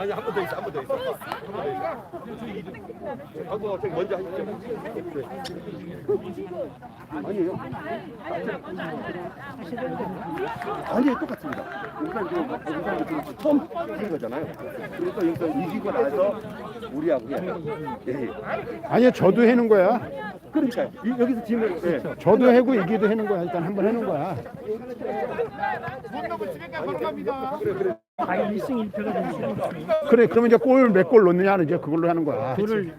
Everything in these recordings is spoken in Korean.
아니 한 번 더 있어 한 번 더 있어 하고 저기 먼저 하시죠 아니에요 아니에요 똑같습니다 일단 그 일단 그 처음 하는 거잖아요 그러니까 여기서 이기고 나서 우리하고 예, 예. 아니요, 저도 해는 거야. 그러니까요 이- 여기서 지면 예. 저도 해고 이기도 해는 거야. 일단 한번 해는 거야. 아 1승 1패가 되면 그래, 그러면 이제 골 몇 골 넣느냐는 이제 그걸로 하는 거야. 그거를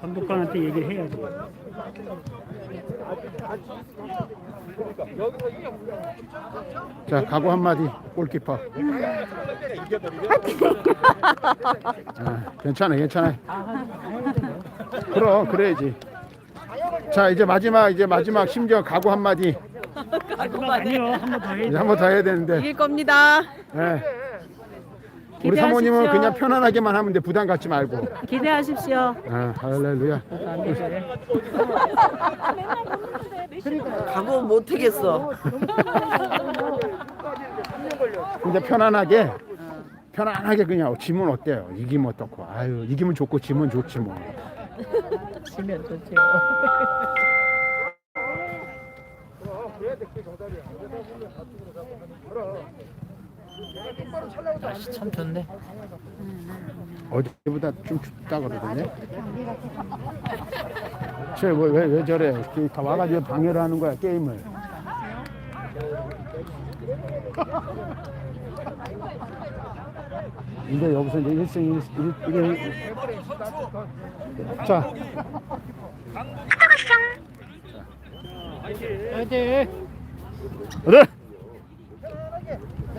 감독관한테 얘기를 해야지. 자, 각오 한 마디, 골키퍼. 아, 괜찮아, 괜찮아. 그럼, 그래야지. 자, 이제 마지막, 이제 마지막 심지어 각오 한 마디. 아니요 한 번 더 해야지. 이제 한 번 더 해야 되는데. 이길 겁니다. 예. 우리 사모님은. 그냥 편안하게만 하면 돼. 부담 갖지 말고. 기대하십시오. 아, 할렐루야. 각오 못 하겠어. 근데 편안하게 편안하게 그냥 지면 어때요? 이기면 어떻고? 아유, 이기면 좋고 지면 좋지 뭐. 지면 좋죠. 날씨 참 좋네. 어제보다 좀 춥다 그러더니. 쟤왜왜 왜 저래? 다 와가지고 방해를 하는 거야 게임을. 근데 여기서 이제 1승 1, 1, 1, 자. 그래. 이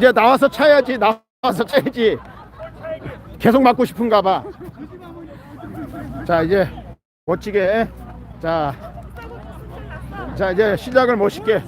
제 나와서 차야지 나와서 차야지. 계속 맞고 싶은가 봐자 이제 멋지게. 자, 자 이제 시작을 멋있게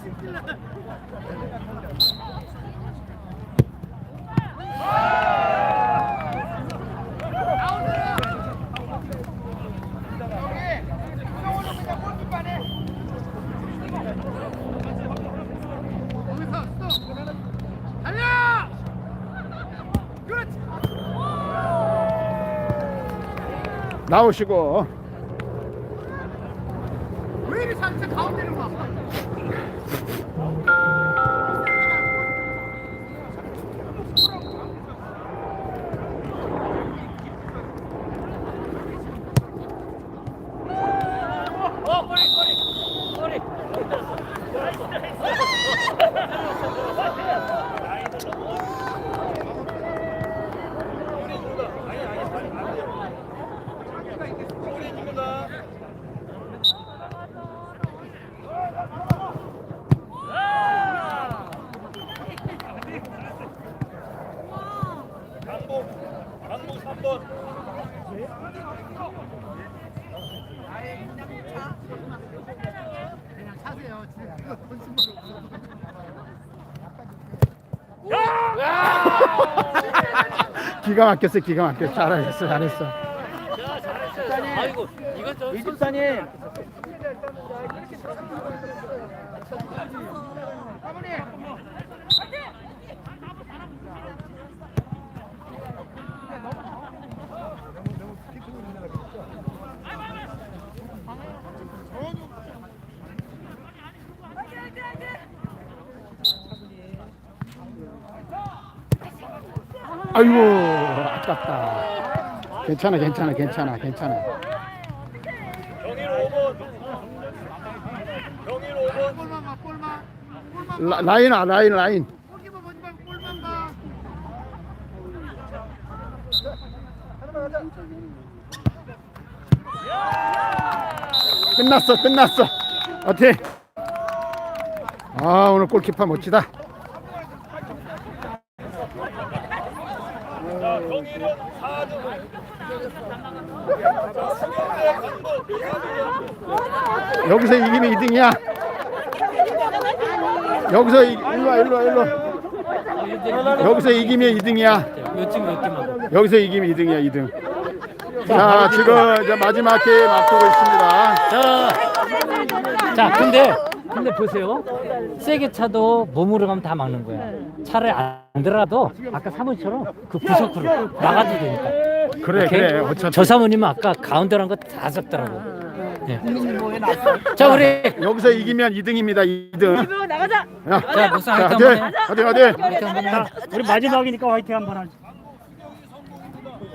나오시고 기가 막혔어 기가 막혔어. 잘했어 잘했어. 아이고 이거 저 이집사님. 아 이고 아깝다. 괜찮아 괜찮아 괜찮아 괜찮아. 라, 라인 아 라인 라인. 끝났어 끝났어. 어때? 아 오늘 골키퍼 멋지다 여기서 이기면 2등이야 여기서 이- 일로 와 일로 와 일로 와. 여기서 이기면 2등이야 몇층몇 개만. 여기서 이기면 2등이야 2등. 자 지금 이제 마지막 게임 앞두고 있습니다. 자, 자, 근데 근데 보세요. 세게 차도 몸으로 가면 다 막는 거야. 차를 안 들어도 아까 사모님처럼 그 구석으로 막아도 되니까. 그래 오케이? 그래 어차피 저 사모님은 아까 가운데로 한 거다 적더라고. 예. 자, 우리 여기서 이기면 2등입니다 2등. 나가자. 야, 자, 무슨 자 화이팅 한번. 화이팅 한번 해. 자, 우리 마지막이니까 화이팅 한번 하자.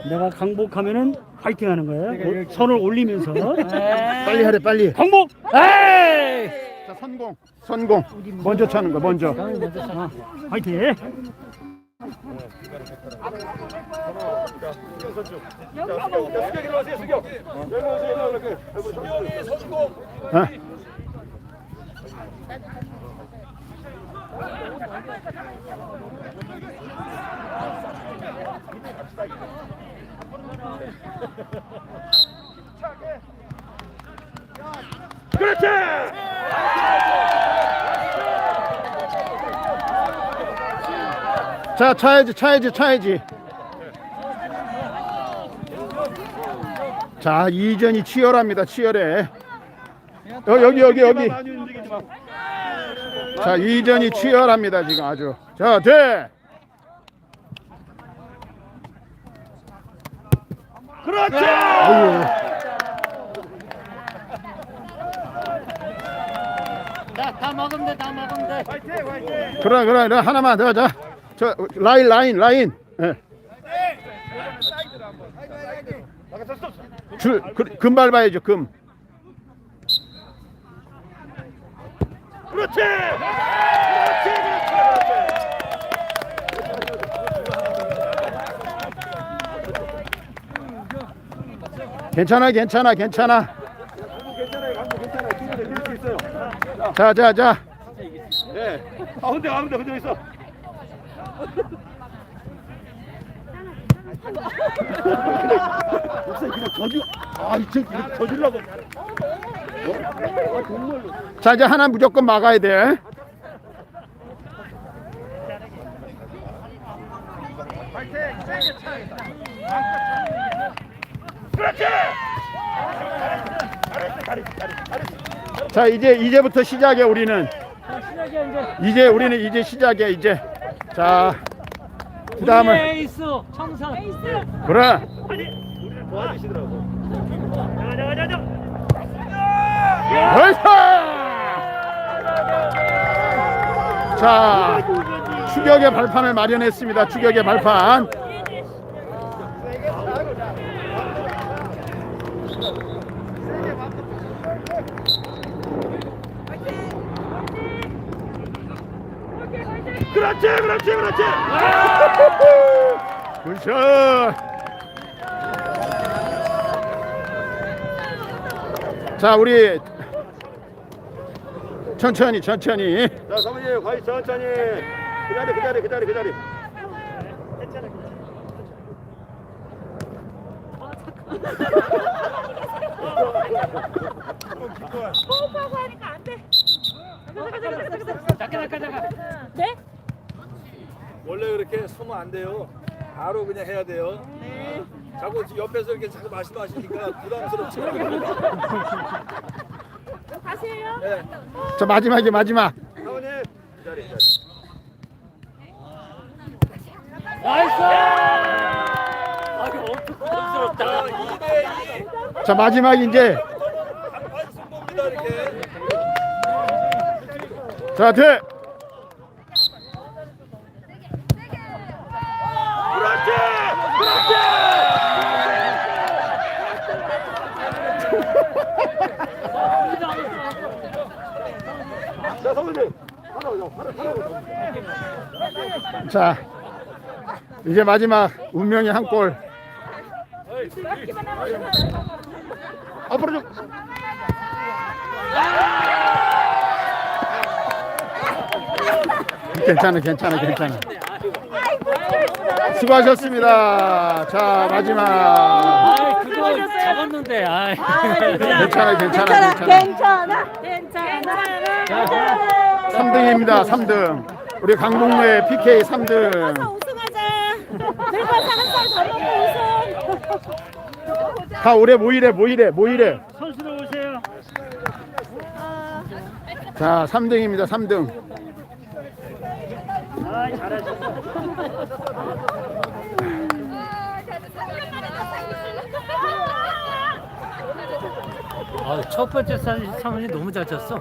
내가 강복하면은 화이팅 하는 거야. 오- 손을 올리면서. 빨리 하래 빨리. 강복! 에이! 자 선공 선공 먼저 차는 거 먼저. 어, 화이팅! 수경 일어나세요 수경. 일어나세요 일어나세요. 어? 그렇지. 자 차야지 차야지 차야지. 자 이전이 치열합니다 치열해. 여, 여기 여기 여기. 자 이전이 치열합니다 지금 아주. 자 돼. 자, 다 먹으면 돼, 다 먹으면 돼. 화이팅 화이팅. 그래 그래 그래 하나만 더 자. 저 라인 라인 라인. 예. 줄 그, 금 밟아야죠 금. 그렇지. 괜찮아 괜찮아 괜찮아. 있어요. 자자 자. 네. 가운데 가운데 혼자 있어. 그냥 아 이제 어? 아 정말로 자 이제 하나 무조건 막아야 돼. 자 이제 이제부터 시작이야 우리는. 이제 우리는 이제 시작이야 이제. 자 그다음은 에이스 청산. 그래. 도와주시더라고 나이스! 자 추격의 발판을 마련했습니다. 추격의 발판. 그렇지 그렇지 그렇지 굿샷. 자 우리 천천히 천천히 자 사모님 과일 천천히 그 자리 그 자리 그 자리 그 자리 호흡하고 하니까 안 돼. 잠깐 잠깐 잠깐. 네? 원래 그렇게 서면 안 돼요. 바로 그냥 해야 돼요. 자꾸 옆에서 이렇게 자꾸 말씀하시니까 부담스럽지. 다시 해요. 자 마지막이 마지막 사모님 나이스! 아유, 부담스럽다. 2대2 자 마지막 이제. 자 돼. 그렇지 그렇지 자 이제 마지막 운명의 한 골. 앞으로 좀 괜찮아 괜찮아 괜찮아. 수고하셨습니다. 자 마지막 아, 그거 잡았는데. 아이. 괜찮아 괜찮아 괜찮아. 괜찮아. 괜찮아. 괜찮아. 3등입니다 3등. 우리 강동로의 PK 3등. 우승하자. 들고 가서 한살더 먹고 우선. 다 올해 모이래 모이래 모이래 선수들 오세요. 자 3등입니다 3등 아, 잘하셨어. 아, 첫 번째 사- 사모님 너무 잘 쳤어.